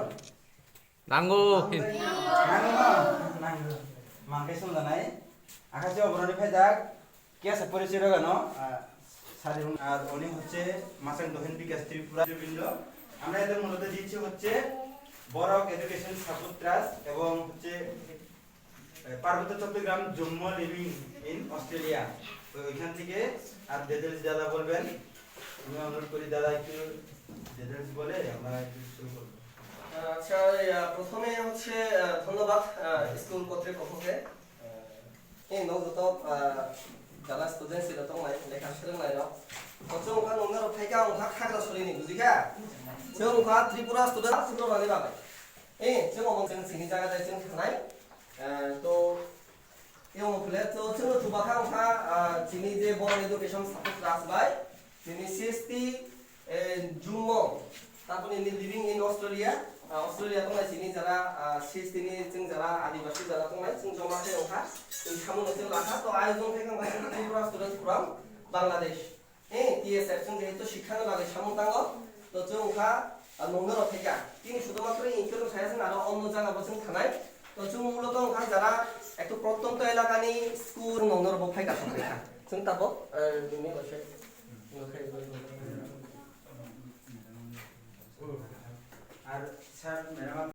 나고 Nanggo, nanggo. Mangke sundanai. আকাশে অবরণী ফেজাক কে আছে পরিচয় গানো সারিরুন আর উনি হচ্ছে মাসান দোহেন বিকাশ ত্রিপুরা বৃন্দ আমরা এদের মূলত দিচ্ছি হচ্ছে বরক এডুকেশন সাপোর্ট ট্রাস্ট এবং হচ্ছে পার্বত্য Chattogram Jammu living in Australia তো ওইখান থেকে আর ডিটেলস দাদা বলবেন আমি অনুরোধ করি দাদা একটু ডিটেলস বলে আমরা একটু শুরু করব প্রথমে হচ্ছে ধন্যবাদ স্কুল কর্তৃপক্ষকে এই নগত যারা স্টুডেন্ট ছিল, তো মাই লেখা ছিল নাই র। কচু মুখা নোংরা রফাইকা মুখা খাগড়া সরিনি বুঝিকা যে মুখা ত্রিপুরা স্টুডেন্ট ত্রিপুরা ভাগে বাবাই এই, যে মমন সিং সিনি জায়গা যাইছেন খানাই তো এই মুখলে তো ছিল তুবাখা মুখা যিনি যে বড় এডুকেশন সাপোর্ট রাস ভাই তিনি সিএসটি জুম তারপরে লিভিং অস্ট্রেলিয়া অস্ট্রেলিয়া তোমায় যারা যারা, আদিবাসী যারা তোমায় জমা এই সামনে রাখা তো আয়োজন থেকে ত্রিপুরা স্টুডেন্ট বাংলাদেশ। হ্যাঁ টিএসএফ যেহেতু শিক্ষানো লাগে সামতাঙ্গ তো চিং ওখা নঙ্গর তিনি শুধুমাত্র আরও অন্য জায়গা বলছেন থানায়। তো মূলত ওখা যারা একটু প্রত্যন্ত এলাকা নিয়ে স্কুল, নঙ্গর বক্ষায় কাছে চিন্তা Her, her merhaba.